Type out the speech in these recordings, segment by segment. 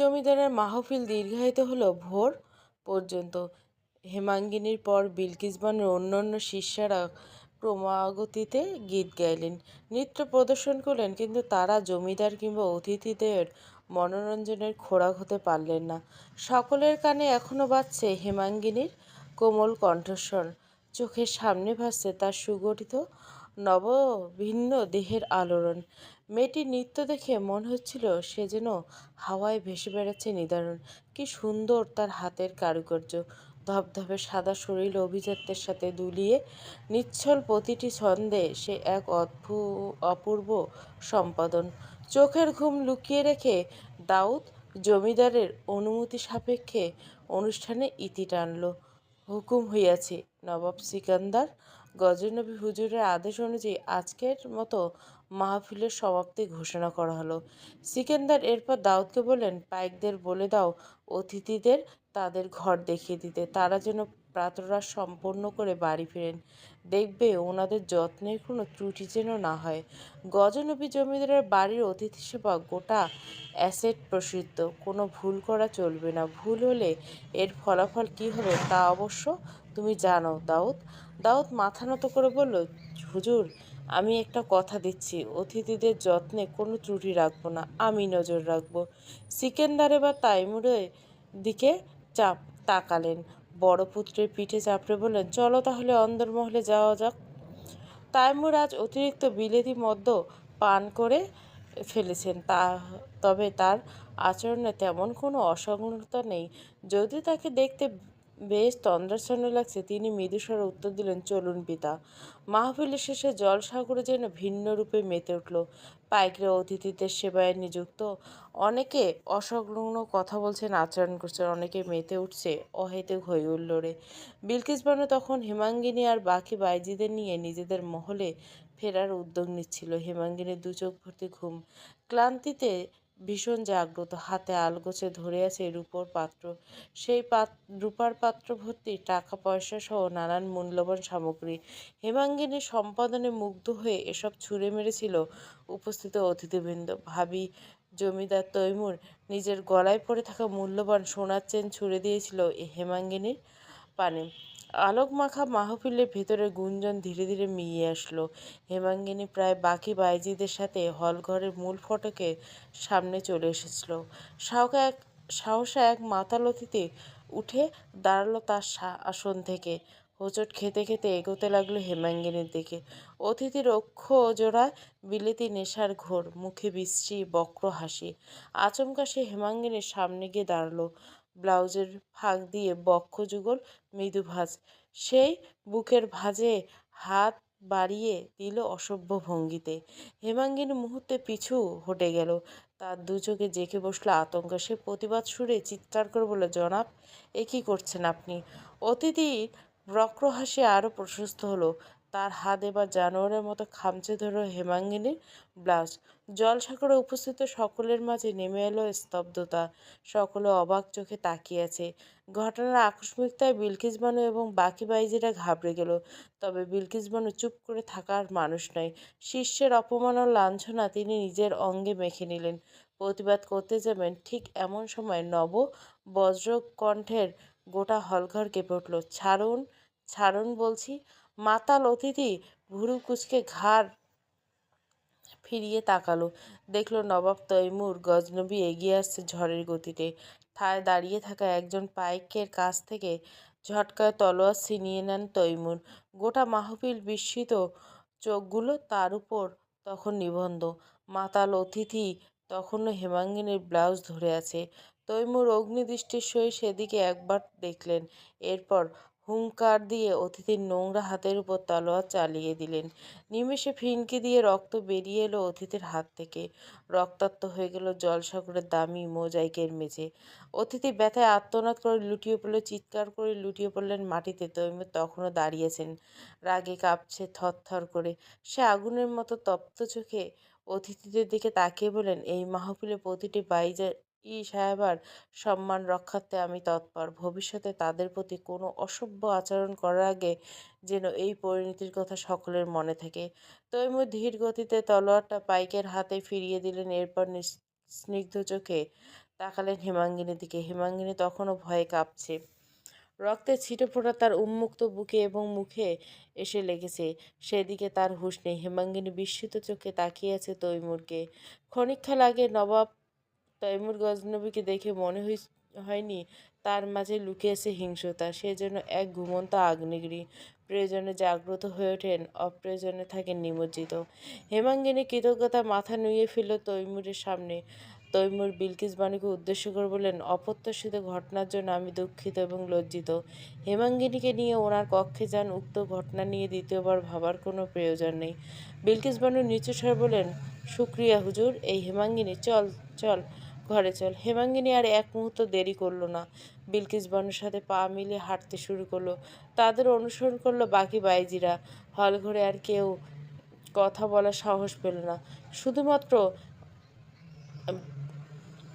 জমিদারের মাহফিল দীর্ঘায়িত হলো ভোর পর্যন্ত। হেমাঙ্গিনীর পর বিলকিস বানুর অন্যান্য শিষ্যারা ক্রমাগতিতে গীত গাইলেন, নৃত্য প্রদর্শন করলেন, কিন্তু তারা জমিদার কিংবা অতিথিদের মনোরঞ্জনের খোরাক হতে পারলেন না। সকলের কানে এখনও বাজছে হেমাঙ্গিনীর কোমল কণ্ঠস্বর। চোখের সামনে ভাসছে তার সুগঠিত, নবভিন্ন দেহের আলোড়ন। মেয়েটির নৃত্য দেখে মনে হচ্ছিল সে যেন হাওয়ায় ভেসে বেড়াচ্ছে নিদারুণ। কি সুন্দর তার হাতের কারুকার্য। ধবধবে সাদা শরীর অভিজাত্যের সাথে দুলিয়ে নিচ্ছল প্রতিটি ছন্দে সে এক অদ্ভু, অপূর্ব সম্পাদন। চোখের ঘুম লুকিয়ে রেখে দাউদ জমিদারের অনুমতি সাপেক্ষে অনুষ্ঠানে ইতি টানল। হুকুম হইয়াছে, নবাব সিকান্দার গজনবী হুজুরের আদেশ অনুযায়ী আজকের মতো মাহফিলের সমাপ্তি ঘোষণা করা হলো। সিকেন্দার এরপর দাউদকে বললেন, পাইকদের বলে দাও, অতিথিদের তাদের ঘর দেখিয়ে দিতে। তারা যেন প্রাতরাশ সম্পন্ন করে বাড়ি ফেরেন। দেখবে ওনাদের যত্নের কোনো ত্রুটি যেন না হয়। গজনবী জমিদারের বাড়ির অতিথি সেবা গোটা অ্যাসেট প্রসিদ্ধ। কোনো ভুল করা চলবে না। ভুল হলে এর ফলাফল কি হবে তা অবশ্য তুমি জানো, দাউদ। দাউদ মাথা নত করে বলল, হুজুর আমি একটা কথা দিচ্ছি, অতিথিদের যত্নে কোনো ত্রুটি রাখব না, আমি নজর রাখব। সিকেন্দারে বা তাইমুরের দিকে চাপ তাকালেন। বড় পুত্রের পিঠে চাপড়ে বললেন, চলো তাহলে অন্দরমহলে যাওয়া যাক। তাইমুর আজ অতিরিক্ত বিলেতি মদ্য পান করে ফেলেছেন, তা তবে তার আচরণে তেমন কোনো অসংলগ্নতা নেই। যদি তাকে দেখতে বেশ তন্দ্রাচ্ছন্ন লাগছে। তিনি মৃদুস্বরে উত্তর দিলেন, চলুন পিতা। মাহফিলের শেষে জলসাগরে যেন ভিন্ন রূপে মেতে উঠল। পাইকরে অতিথিদের সেবায় নিযুক্ত। অনেকে অসংলগ্ন কথা বলছেন, আচরণ করছেন, অনেকে মেতে উঠছে, অহেতুক হয়ে উঠল রে। বিলকিস বানু তখন হেমাঙ্গিনী আর বাকি বাইজিদের নিয়ে নিজেদের মহলে ফেরার উদ্যোগ নিচ্ছিল। হেমাঙ্গিনীর দু চোখ ভর্তি ঘুম। ক্লান্তিতে ভীষণ জাগ্রত, হাতে আলগোছে ধরে আছে রূপোর পাত্র। সেই পাত, রূপার পাত্র ভর্তি টাকা, পয়সা সহ নানান মূল্যবান সামগ্রী। হেমাঙ্গিনীর সম্পাদনে মুগ্ধ হয়ে এসব ছুঁড়ে মেরেছিল উপস্থিত অতিথিবৃন্দ। ভাবি, জমিদার তৈমুর, নিজের গলায় পড়ে থাকা মূল্যবান সোনার চেন ছুঁড়ে দিয়েছিল এই হেমাঙ্গিনীর পানে। আলোক মাখা মাহফিলের ভেতরে গুঞ্জন ধীরে ধীরে মিলিয়ে আসলো। হেমাঙ্গিনী প্রায় বাকি বাইজিদের সাথে হলঘরের মূল ফটকে সামনে চলে এসেছিল। সাহকা এক, সাহসা এক মাতাল অতিথি উঠে দাঁড়াল তার আসন থেকে। হোঁচট খেতে খেতে এগোতে লাগল হেমাঙ্গিনীর দিকে। অতিথির অক্ষ জোড়ায় বিলেতি নেশার ঘোর, মুখে বিশ্রী বক্র হাসি। আচমকা সে হেমাঙ্গিনীর সামনে গিয়ে দাঁড়াল। ব্লাউজের ফাঁক দিয়ে বক্ষ যুগল মৃদু ভাঁজ। সেই বুকের ভাঁজে হাত বাড়িয়ে দিল অসভ্য ভঙ্গিতে। হেমাঙ্গিনী মুহূর্তে পিছু হটে গেল। তার দু চোখে জেঁকে বসল আতঙ্ক। সে প্রতিবাদ সুরে চিৎকার করে বলল, জনাব, এ কী করছেন আপনি? অতিথির বক্র হাসি আরও প্রশস্ত হলো। তার হাত এবার জানোয়ারের মতো খামচে ধরো হেমাঙ্গিনীর ব্লাউজ। জলসাগরে উপস্থিত সকলের মাঝে নেমে এলো স্তব্ধতা। সকলে অবাক চোখে তাকিয়ে আছে। ঘটনার আকস্মিকতায় বিলকিস বানু এবং বাকি বাইজিরা ঘাবড়ে গেল। তবে বিলকিস বানু চুপ করে থাকার মানুষ নয় শিষ্যের অপমান ও লাঞ্ছনা তিনি নিজের অঙ্গে মেখে নিলেন। প্রতিবাদ করতে যাবেন ঠিক এমন সময় নব বজ্রকণ্ঠের গোটা হলঘর কেঁপে উঠল। ছাড়ুন ছাড়ুন বলছি মাতাল অতিথি ভুরু কুচকে ঘাড় ফিরিয়ে তাকালো। দেখল নবাব তৈমুর গজনবী এগিয়ে আসছে ঝড়ের গতিতে। ঠায় দাঁড়িয়ে থাকা একজন পাইকের কাছ থেকে ঝটকায় তলোয়ার ছিনিয়ে নেন তৈমুর। গোটা মাহফিল বিস্মিত, চোখগুলো তার উপর তখন নিবন্ধ। মাতাল অতিথি তখনও হেমাঙ্গিনীর ব্লাউজ ধরে আছে। তৈমুর অগ্নিদৃষ্টির সহিত সেদিকে একবার দেখলেন। এরপর হুঙ্কার দিয়ে অতিথির নোংরা হাতের উপর তলোয়ার চালিয়ে দিলেন। নিমেষে ফিনকি দিয়ে রক্ত বেরিয়ে এলো অতিথির হাত থেকে। রক্তাক্ত হয়ে গেল জলসাগরের দামি মোজাইকের মেঝে। অতিথি ব্যথায় আত্মনাদ করে লুটিয়ে পড়ল, চিৎকার করে লুটিয়ে পড়লেন মাটিতে। তৈমুর তখনও দাঁড়িয়েছেন। রাগে কাঁপছে থরথর করে। সে আগুনের মতো তপ্ত চোখে অতিথিদের দিকে তাকিয়ে বলেন এই মাহফিলে প্রতিটি বাইজা ই সাহেবার সম্মান রক্ষার্থে আমি তৎপর। ভবিষ্যতে তাদের প্রতি কোনো অসভ্য আচরণ করার আগে যেন এই পরিণতির কথা সকলের মনে থাকে। তৈমুর ধীর গতিতে তলোয়ারটা পাইকের হাতে ফিরিয়ে দিলেন, এরপর স্নিগ্ধ চোখে তাকালেন হেমাঙ্গিনীর দিকে। হেমাঙ্গিনী তখনও ভয়ে কাঁপছে। রক্তের ছিটে ফোটা তার উন্মুক্ত বুকে এবং মুখে এসে লেগেছে। সেদিকে তার হুঁশ নেই। হেমাঙ্গিনী বিস্মিত চোখে তাকিয়ে আছে তৈমুরকে। ক্ষণিকক্ষণ আগে নবাব তৈমুর গজনবীকে দেখে মনে হয়নি। তার মাঝে লুকিয়েছে হিংসতা সে যেন এক ঘুমন্ত আগ্নেগিরি প্রয়োজনে জাগ্রত হয়ে ওঠেন অপ্রয়োজনে থাকেন নিমজ্জিত। হেমাঙ্গিনী কৃতজ্ঞতা মাথা নুয়ে ফেলল তৈমুরের সামনে। তৈমুর বিলকিস বাণীকে উদ্দেশ্য করে বললেন, অপ্রত্যাশিত ঘটনার জন্য আমি দুঃখিত এবং লজ্জিত। হেমাঙ্গিনীকে নিয়ে ওনার কক্ষে যান, উক্ত ঘটনা নিয়ে দ্বিতীয়বার ভাবার কোনো প্রয়োজন নেই। বিলকিস বানু নিচু স্বরে বললেন, শুক্রিয়া হুজুর, এই হেমাঙ্গিনী, চল চল। ঘরে চল। হেমাঙ্গিনী আর এক মুহূর্ত দেরি করল না। বিলকিস বানুর সাথে পা মিলিয়ে হাঁটতে শুরু করল। তাদের অনুসরণ করল বাকি বাইজিরা। হল ঘরে আর কেউ কথা বলার সাহস পেল না। শুধুমাত্র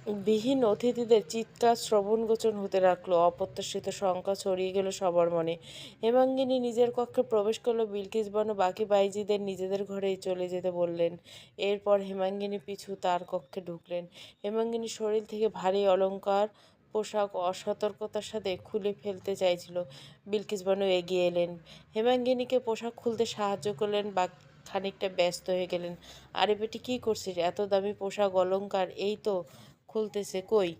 বিহীন অতিথিদের চিৎকার, শ্রবণ গোচন হতে রাখল অপ্রত্যাশিত শঙ্কা ছড়িয়ে গেল সবার মনে। হেমাঙ্গিনী নিজের কক্ষে প্রবেশ করল, বিলকিস বানু, বাকি বাইজিদের নিজেদের ঘরেই চলে যেতে বললেন। এরপর হেমাঙ্গিনী পিছু তার কক্ষে ঢুকলেন। হেমাঙ্গিনী শরীর থেকে ভারী অলঙ্কার, পোশাক অসতর্কতার সাথে খুলে ফেলতে চাইছিল। বিলকিস বানু এগিয়ে এলেন। হেমাঙ্গিনীকে পোশাক খুলতে সাহায্য করলেন, বা খানিকটা ব্যস্ত হয়ে গেলেন। আরে বেটি, কী করছিস? এত দামি পোশাক, অলঙ্কার, এই তো খুলতেছে কই?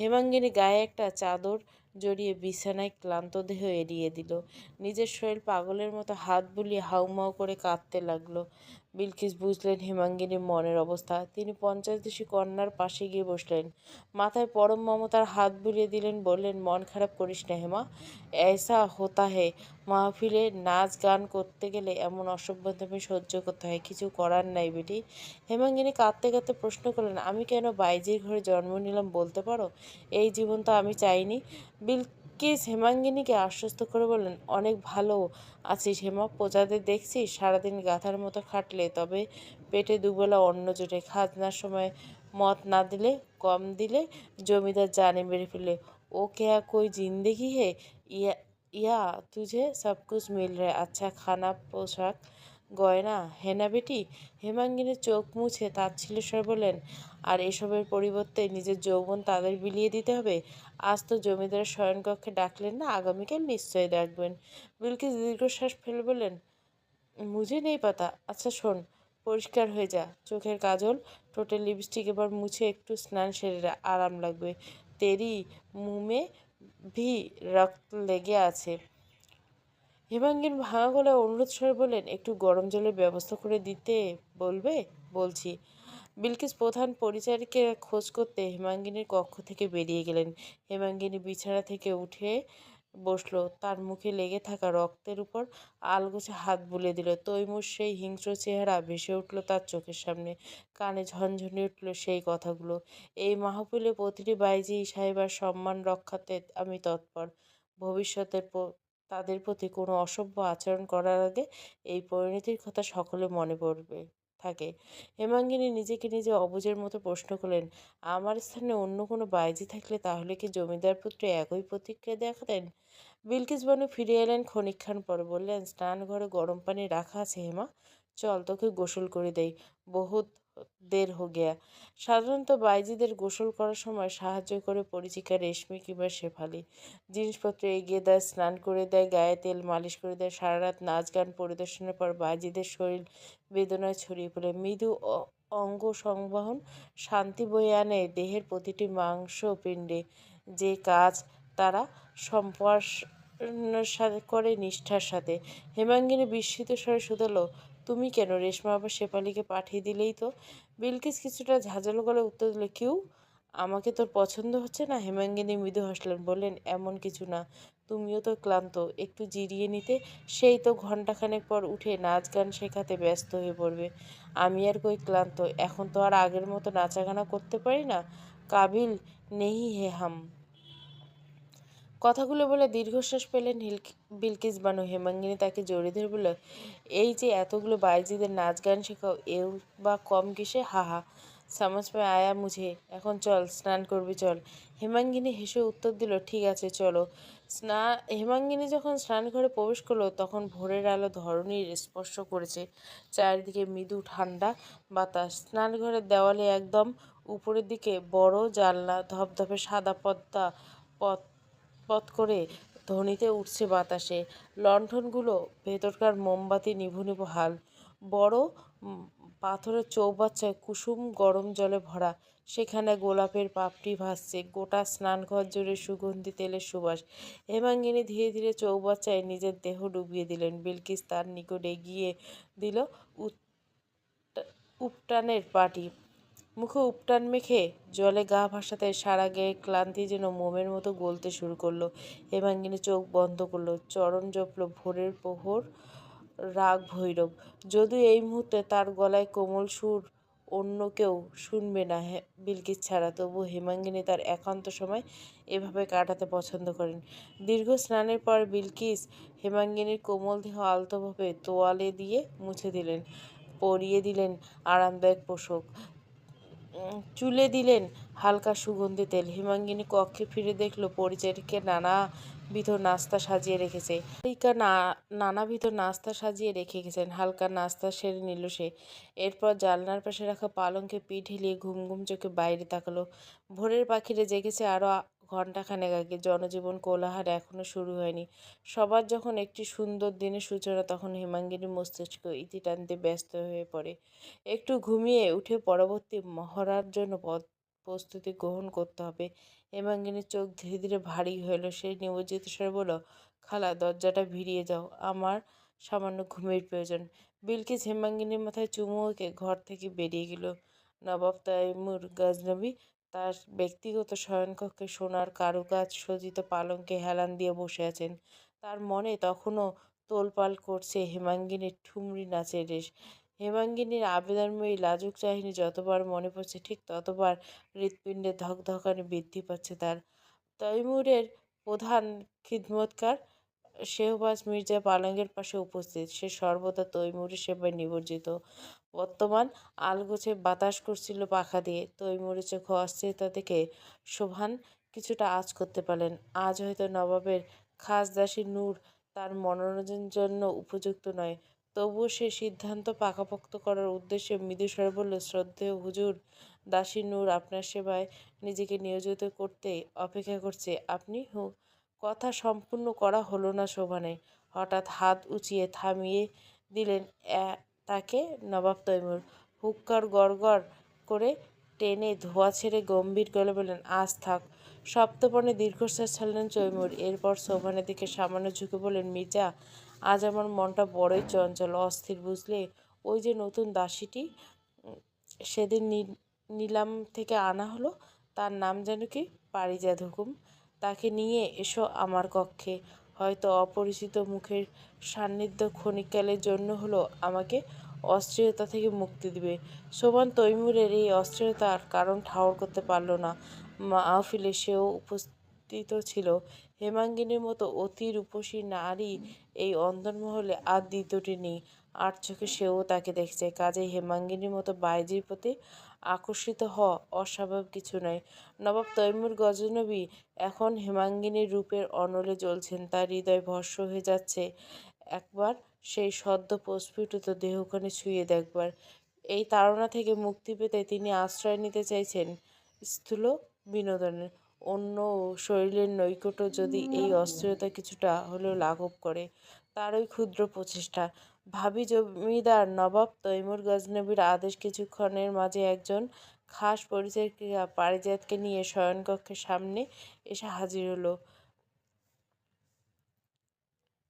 হেমাঙ্গিনী গায়ে একটা চাদর জড়িয়ে বিছানায় ক্লান্ত দেহ এড়িয়ে দিল। নিজের শরীর পাগলের মতো হাত বুলিয়ে হাউমাউ করে কাঁদতে লাগল। বিলকিস বুঝলেন হেমাঙ্গিনীর মনের অবস্থা। তিনি পঞ্চাশ দেশি কন্যার পাশে গিয়ে বসলেন। মাথায় পরম মমতার হাত বুলিয়ে দিলেন, বললেন, মন খারাপ করিস না হেমা। এসা হোতা হে। মাহফিলে নাচ গান করতে গেলে এমন অসভ্যতামি সহ্য করতে হয়, কিছু করার নাই বেটি। হেমাঙ্গিনী কাঁদতে কাঁদতে প্রশ্ন করলেন, আমি কেন বাইজির ঘরে জন্ম নিলাম বলতে পারো? এই জীবন তো আমি চাইনি। কেস হেমাঙ্গিনীকে আশ্বস্ত করে বললেন, অনেক ভালো আছিস হেমা, প্রজাদের দেখছি সারাদিন গাথার মতো খাটলে, তবে পেটে দুবেলা অন্ন জোটে, খাজনার সময় মত না দিলে কম দিলে জমিদার জানে মেরে ফেলে ও কেয়া কই জিন্দেগি হে? ইয়া ইয়া, তুঝে সব কুছ মিল রে। আচ্ছা খানা, পোশাক, গয়না, হেনা বেটি? হেমাঙ্গিনী চোখ মুছে তাচ্ছিল্যস্বর বললেন, আর এসবের পরিবর্তে নিজের যৌবন তাদের বিলিয়ে দিতে হবে? আজ তো জমিদারের শয়নকক্ষে ডাকলেন, না, আগামীকাল নিশ্চয়ই ডাকবেন বিলকিস দীর্ঘশ্বাস ফেলে বললেন, মুঝে নেই পাতা। আচ্ছা শোন, পরিষ্কার হয়ে যা। চোখের কাজল ঠোঁটে লিপস্টিক এবার মুছে একটু স্নান সেরে আরাম লাগবে। তেরি মুমে ভি রক্ত লেগে আছে। হেমাঙ্গিন ভাঙা গলায় অনুরোধ স্বরে বললেন, একটু গরম জলের ব্যবস্থা করে দিতে বলবে? বলছি। বিলকিস প্রধান পরিচারিকের খোঁজ করতে হেমাঙ্গিনীর কক্ষ থেকে বেরিয়ে গেলেন। হেমাঙ্গিনী বিছানা থেকে উঠে বসল। তার মুখে লেগে থাকা রক্তের উপর আলগোছে হাত বুলে দিল। তৈমুর সেই হিংস্র চেহারা ভেসে উঠল তার চোখের সামনে। কানে ঝনঝনে উঠল সেই কথাগুলো। এই মাহফিলে প্রতিটি বাইজি সাহেবার সম্মান রক্ষাতে আমি তৎপর। ভবিষ্যতের তাদের প্রতি কোনো অসভ্য আচরণ করার আগে এই পরিণতির কথা সকলে মনে পড়বে। থাকে। হেমাঙ্গিনী নিজেকে নিজে অবুজের মতো প্রশ্ন করলেন, আমার স্থানে অন্য কোনো বাইজি থাকলে তাহলে কি জমিদার পুত্র একই প্রতিক্রিয়া দেখাতেন? বিলকিস বানু ফিরে এলেন ক্ষণিক্ষণ পর, বললেন স্নান ঘরে গরম পানি রাখা আছে হেমা, চল তোকে গোসল করে দেয় বহুত দের হো গেয়া। সাধারণত বাইজিদের গোসল করার সময় সাহায্য করে পরিচিকা রেশমি কিংবা শেফালি। জিনিসপত্র এগিয়ে দেয়, স্নান করে দেয়, গায়ে তেল মালিশ করে দেয় সারা রাত নাচ গান পরিদর্শনের পর বাইজিদের শরীর বেদনায় ছড়িয়ে পড়ে। মৃদু অঙ্গ সংবহন শান্তি বয়ে আনে দেহের প্রতিটি মাংস পিণ্ডে। যে কাজ তারা সম্প্রসারণের করে নিষ্ঠার সাথে। হেমাঙ্গিনী বিস্মিত স্বরে শুধালো তুমি কেন? রেশমা আবার শেফালিকে পাঠিয়ে দিলেই তো। বিলকিস কিছুটা ঝাঁঝালো গলে উত্তর দিল, কিউ, আমাকে তোর পছন্দ হচ্ছে না? হেমাঙ্গিনী মৃদু হাসলেন, বললেন, এমন কিছু না। তুমিও তো ক্লান্ত, একটু জিরিয়ে নিতে। সেই তো ঘন্টাখানেক পর উঠে নাচ গান শেখাতে ব্যস্ত হয়ে পড়বে। আমি আর কই ক্লান্ত, এখন তো আর আগের মতো নাচাগানা করতে পারি না। কাবিল নেহি হে হাম। কথাগুলো বলে দীর্ঘশ্বাস পেলেন বিলকিস বানু। হেমাঙ্গিনী তাকে জড়িয়ে ধরে বলল, এই যে এতগুলো বাইজিদের নাচ গান শেখাও, এও বা কম কিসে? হা হা। সমাজ মে আয়া মুঝে। এখন চল, স্নান করবি, চল। হেমাঙ্গিনী হেসে উত্তর দিল, ঠিক আছে, চলো। স্না, হেমাঙ্গিনী যখন স্নান ঘরে প্রবেশ করল, তখন ভোরের আলো ধরণীর স্পর্শ করেছে। চারিদিকে মৃদু ঠান্ডা বাতাস। স্নান ঘরের দেওয়ালে একদম উপরের দিকে বড় জানলা, ধপধপে সাদা পদ্মা পথ পথ করে ধ্বনিতে উঠছে বাতাসে। লণ্ঠনগুলো ভেতরকার মোমবাতি নিভু নিভু হাল। বড় পাথরের চৌবাচ্চায় কুসুম গরম জলে ভরা। সেখানে গোলাপের পাপড়ি ভাসছে। গোটা স্নানঘর জুড়ে সুগন্ধি তেলের সুবাস। হেমাঙ্গিনী ধীরে ধীরে চৌবাচ্চায় নিজের দেহ ডুবিয়ে দিলেন। বিলকিস তার নিকট এগিয়ে দিল উপটানের পাটি। মুখে উপটান মেখে জলে গা ভাসাতে সারা গায়ে ক্লান্তি যেন মোমের মতো গলতে শুরু করল। হেমাঙ্গিনী চোখ বন্ধ করল। চরণ জপল ভোরের প্রহর রাগ ভৈরব। যদিও এই মুহূর্তে তার গলায় কোমল সুর অন্য কেউ শুনবে না বিলকিস ছাড়া তবু হেমাঙ্গিনী তার একান্ত সময় এভাবে কাটাতে পছন্দ করেন। দীর্ঘ স্নানের পর বিলকিস হেমাঙ্গিনীর কোমল দেহ আলতোভাবে তোয়ালে দিয়ে মুছে দিলেন, পরিয়ে দিলেন আরামদায়ক পোশাক। চুলে দিলেন হালকা সুগন্ধি তেল। হিমাঙ্গিনী কক্ষে ফিরে দেখল পরিচারিকে নানাবিধ নাস্তা সাজিয়ে রেখেছে। পরিকা না, নানাবিধ নাস্তা সাজিয়ে রেখে গেছেন। হালকা নাস্তা সেরে নিল সে। এরপর জালনার পাশে রাখা পালঙ্কে পিঠ হিলিয়ে ঘুম ঘুম চোখে বাইরে তাকালো। ভোরের পাখিরে জেগেছে আরও ঘণ্টাখানেক আগে জনজীবন কোলাহল এখনও শুরু হয়নি। সবার যখন একটি সুন্দর দিনের সূচনা, তখন হেমাঙ্গিনীর মস্তিষ্ক ইতি টানতে ব্যস্ত হয়ে পড়ে। একটু ঘুমিয়ে উঠে পরবর্তী মহড়ার জন্য পদ, প্রস্তুতি গ্রহণ করতে হবে। হেমাঙ্গিনীর চোখ ধীরে ধীরে ভারী হলো সে নিমজ্জিত স্বরে বলল, খালা, দরজাটা ভিড়িয়ে যাও। আমার সামান্য ঘুমের প্রয়োজন। বিলকিস হেমাঙ্গিনীর মাথায় চুমু ঘর থেকে বেরিয়ে গেল। নবাব তাইমুর গজনবী তার ব্যক্তিগত শয়নকক্ষে সোনার কারুকাজ, সজ্জিত পালঙ্কে হেলান দিয়ে বসে আছেন। তার মনে তখনও তোলপাল করছে হেমাঙ্গিনীর ঠুমরি নাচের রেশ। হেমাঙ্গিনীর আবেদনময়ী লাজুক চাহিনী যতবার মনে পড়ছে, ঠিক ততবার হৃৎপিণ্ডের ধকধকানি বৃদ্ধি পাচ্ছে তার। তৈমুরের প্রধান খিদমতকার শেহবাজ মির্জা পালঙ্গের পাশে উপস্থিত। সে সর্বদা তৈমুরের সেবায় নিবজ্জিত বর্তমান আলগোছে বাতাস করছিল পাখা দিয়ে। তৈমুরের চোখে অস্থিরতা থেকে শোভান কিছুটা আজ করতে পারলেন। আজ হয়তো নবাবের খাসদাসী নূর তার মনোরঞ্জনের জন্য উপযুক্ত নয়। তবুও সে সিদ্ধান্ত পাকাপোক্ত করার উদ্দেশ্যে মৃদুস্বরে বলল, শ্রদ্ধেয় হুজুর, দাসী নূর আপনার সেবায় নিজেকে নিয়োজিত করতে অপেক্ষা করছে। আপনি কথা সম্পূর্ণ করা হলো না শোভানে হঠাৎ হাত উঁচিয়ে থামিয়ে দিলেন তাকে নবাব তৈমুর হুক্কার গড়গড় করে টেনে ধোয়া ছেড়ে গম্ভীর গলে বললেন, আজ থাক। সপ্তপর্ণে দীর্ঘশ্বাস ছাড়লেন তৈমুর। এরপর শোভানের দিকে সামান্য ঝুঁকে বললেন, মির্জা, আজ আমার মনটা বড়ই চঞ্চল, অস্থির বুঝলে? ওই যে নতুন দাসীটি সেদিন নিলাম থেকে আনা হলো, তার নাম যেন কি? পারিজাত হুকুম তাকে নিয়ে এসো আমার কক্ষে। হয়তো অপরিচিত মুখের সান্নিধ্য ক্ষণিককালের জন্য হলো আমাকে অস্থিরতা থেকে মুক্তি দিবে। শোভন তৈমুরের এই অস্থিরতার কারণ ঠাওর করতে পারল না। মাহফিলে সেও উপস্থিত ছিল। হেমাঙ্গিনীর মতো অতি রূপসী নারী এই অন্দরমহলে আর দ্বিতীয়টি নেই। আর চোখে সেও তাকে দেখছে। কাজে হেমাঙ্গিনীর মতো বাইজির প্রতি আকর্ষিত হওয়া অস্বাভাবিক কিছু নয়। নবাব তৈমুর গজনবী এখন হেমাঙ্গিনীর রূপের অনলে জ্বলছেন, তার হৃদয় ভস্ম হয়ে যাচ্ছে। একবার সেই সদ্য প্রস্ফুটিত দেহখানে ছুঁয়ে দেখবার এই তাড়না থেকে মুক্তি পেতে তিনি আশ্রয় নিতে চাইছেন স্থূল বিনোদনের অন্য শরীরের নৈকট্য যদি এই অস্থিরতা কিছুটা হলেও লাঘব করে, তারই ক্ষুদ্র প্রচেষ্টা। ভাবি জমিদার নবাব তৈমুর গজনবীর আদেশ কিছুক্ষণের মাঝে একজন খাস পরিচর্যা পারিজাতকে নিয়ে শয়নকক্ষের সামনে এসে হাজির হলো।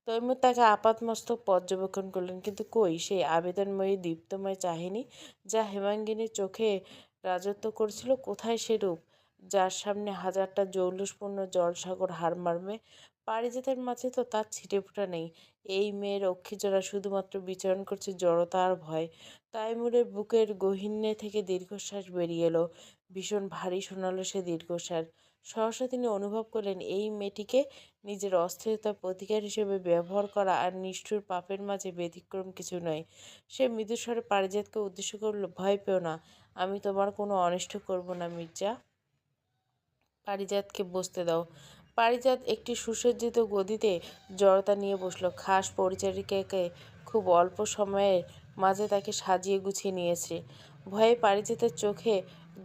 তৈমুর তাকে আপাতমস্তক পর্যবেক্ষণ করলেন, কিন্তু কই সেই আবেদনময়ী দীপ্তময় চাহিনী যা হেমাঙ্গিনীর চোখে রাজত্ব করেছিল, কোথায় সে রূপ? যার সামনে হাজারটা জৌলুসপূর্ণ জলসাগর হার মারবে পারিজাতের মাঝে তো তার ছিটেফোঁটা নেই। এই মেয়ের অক্ষিজোড়া শুধুমাত্র বিচরণ করছে জড়তা আর ভয়। তাইমুরের বুকের গহীনে থেকে দীর্ঘশ্বাস বেরিয়ে এলো। ভীষণ ভারী শোনালো সে দীর্ঘশ্বাস। সহসা তিনি অনুভব করলেন, এই মেয়েটিকে নিজের অস্থিরতার প্রতিকার হিসেবে ব্যবহার করা আর নিষ্ঠুর পাপের মাঝে ব্যতিক্রম কিছু নয়। সে মৃদুস্বরে পারিজাতকে উদ্দেশ্য করল, ভয় পেও না, আমি তোমার কোনো অনিষ্ট করব না মির্জা। পারিজাতকে বসতে দাও। পারিজাত একটি সুসজ্জিত গদিতে জড়তা নিয়ে বসল। খাস পরিচারিকাকে খুব অল্প সময়ের মাঝে তাকে সাজিয়ে গুছিয়ে নিয়েছে। ভয়ে পারিজাতের চোখে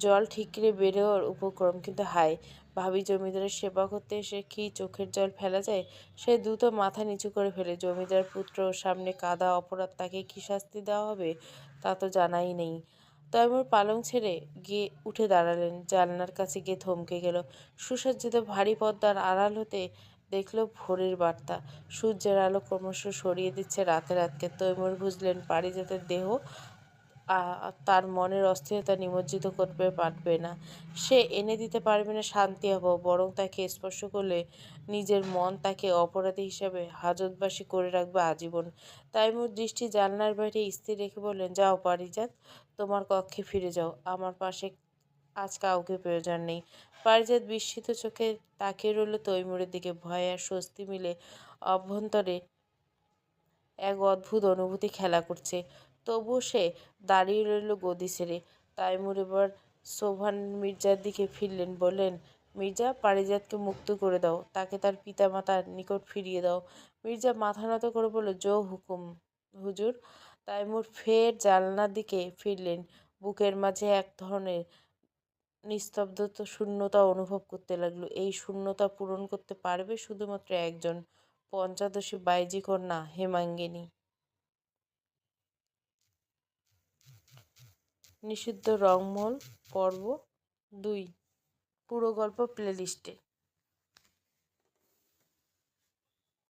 জল ঠিকরে বেরোর উপক্রম, কিন্তু হায়, ভাবি জমিদারের সেবা করতে এসে কি চোখের জল ফেলা যায়, সে দ্রুত মাথা নিচু করে ফেলে। জমিদার পুত্র, সামনে কাদা অপরাধ, তাকে কি শাস্তি দেওয়া হবে তা তো জানাই নেই। তৈমুর পালং ছেড়ে গিয়ে উঠে দাঁড়ালেন। জানলার কাছে গিয়ে থমকে গেল। সুসজ্জিত ভারী পদ্মার আড়াল হতে দেখল ভোরের বার্তা। সূর্যের আলো ক্রমশ সরিয়ে দিচ্ছে রাতে রাতকে। তৈমুর বুঝলেন পারিজাতের দেহ তার মনের অস্থিরতা নিমজ্জিত করতে পারবে না। সে এনে দিতে পারবে না, শান্তি অভাব বরং তাকে স্পর্শ করলে নিজের মন তাকে অপরাধী হিসাবে হাজতবাসী করে রাখবে আজীবন। তাইমুর দৃষ্টি জানলার বাইরে স্থির রেখে বললেন, যাও, পারিজাত। তোমার কক্ষে ফিরে যাও। আমার পাশে আজ কাউকে প্রয়োজন নেই। পারিজাত বিস্মিত চোখে তাকিয়ে রইল তৈমুরের দিকে। ভয় আর স্বস্তি মিলে অভ্যন্তরে এক অদ্ভুত অনুভূতি খেলা করছে। তবুও সে দাঁড়িয়ে রইল গদি ছেড়ে। তাইমুর এবার সোভান মির্জার দিকে ফিরলেন, বললেন, মির্জা, পারিজাতকে মুক্ত করে দাও। তাকে তার পিতামাতার নিকট ফিরিয়ে দাও। মির্জা মাথা নত করে বলল, জো হুকুম, হুজুর তাইমুর ফের জানলার দিকে ফিরলেন। বুকের মাঝে এক ধরনের নিস্তব্ধতা, শূন্যতা অনুভব করতে লাগল। এই শূন্যতা পূরণ করতে পারবে শুধুমাত্র একজন পঞ্চাদশী বাইজি কন্যা হেমাঙ্গিনী। নিষিদ্ধ রংমহল পর্ব দুই, পুরো গল্প প্লেলিস্টে